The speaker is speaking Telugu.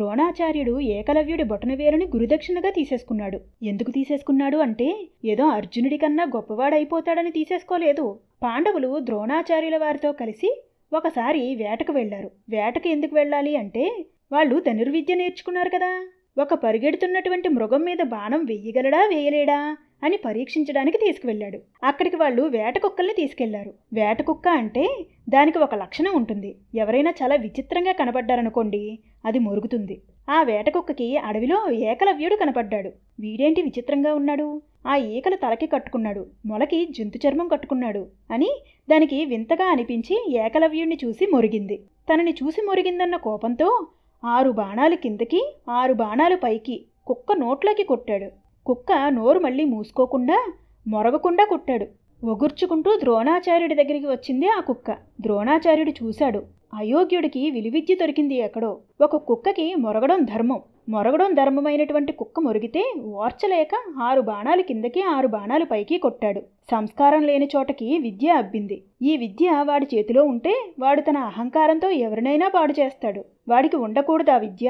ద్రోణాచార్యుడు ఏకలవ్యుడి బొటనవేలుని గురుదక్షిణగా తీసేసుకున్నాడు. ఎందుకు తీసేసుకున్నాడు అంటే ఏదో అర్జునుడి కన్నా గొప్పవాడైపోతాడని తీసేసుకోలేదు. పాండవులు ద్రోణాచార్యుల వారితో కలిసి ఒకసారి వేటకు వెళ్ళారు వేటకు ఎందుకు వెళ్ళాలి అంటే వాళ్ళు ధనుర్విద్య నేర్చుకున్నారు కదా. ఒక పరిగెడుతున్నటువంటి మృగం మీద బాణం వెయ్యగలడా వేయలేడా అని పరీక్షించడానికి తీసుకువెళ్ళాడు. అక్కడికి వాళ్ళు వేట కుక్కల్ని తీసుకెళ్ళారు. వేట కుక్క అంటే దానికి ఒక లక్షణం ఉంటుంది. ఎవరైనా చాలా విచిత్రంగా కనపడ్డారనుకోండి అది మొరుగుతుంది. ఆ వేట కుక్కకి అడవిలో ఏకలవ్యుడు కనపడ్డాడు. వీడేంటి విచిత్రంగా ఉన్నాడు? ఆ ఈకలు తలకి కట్టుకున్నాడు మొలకి జంతు చర్మం కట్టుకున్నాడు అని దానికి వింతగా అనిపించి ఏకలవ్యుణ్ణి చూసి మొరిగింది. తనని చూసి మొరిగిందన్న కోపంతో ఆరు బాణాలు కిందకి ఆరు బాణాలు పైకి కుక్క నోట్లోకి కొట్టాడు. కుక్క నోరు మళ్ళీ మూసుకోకుండా మొరగకుండా కొట్టాడు. ఒగుర్చుకుంటూ ద్రోణాచార్యుడి దగ్గరికి వచ్చింది ఆ కుక్క. ద్రోణాచార్యుడు చూశాడు. అయోగ్యుడికి విలువిద్య దొరికింది ఎక్కడో. ఒక కుక్కకి మొరగడం ధర్మం. మొరగడం ధర్మమైనటువంటి కుక్క మొరిగితే ఓర్చలేక ఆరు బాణాలు కిందకి ఆరు బాణాలు పైకి కొట్టాడు. సంస్కారం లేని చోటకి విద్య అబ్బింది. ఈ విద్య వాడి చేతిలో ఉంటే వాడు తన అహంకారంతో ఎవరినైనా పాడు చేస్తాడు. వాడికి ఉండకూడదు ఆ విద్య.